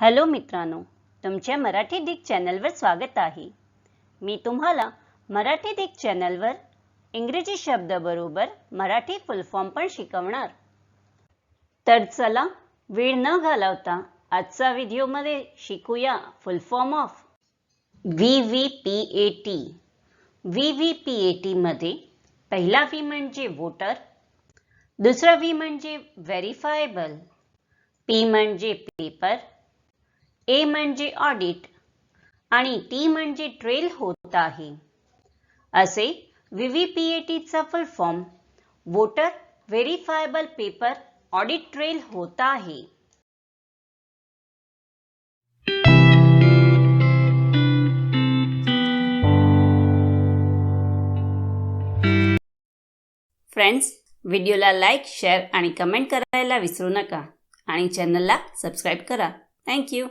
Hello मित्रांनो तुमच्या Marathi Dick चॅनलवर स्वागत आहे. मी तुम्हाला मराठी डिक चॅनलवर इंग्रजी शब्दाबरोबर मराठी फुल फॉर्म पण शिकवणार. तर चला वेळ न घालवता आजचा व्हिडिओमध्ये शिकूया full form of V V P A T V V P A टीमध्ये पहिला व्ही म्हणजे वोटर दुसरा व्ही म्हणजे व्हेरीफायबल पी म्हणजे पेपर ए म्हणजे ऑडिट आणि टी म्हणजे ट्रेल होत आहे. असे व्हीव्हीपीएटीचा full form voter verifiable paper audit trail होत आहे. फ्रेंड्स व्हिडिओला लाईक शेअर आणि कमेंट करायला विसरू नका. आणि चॅनलला सबस्क्राईब करा. थँक्यू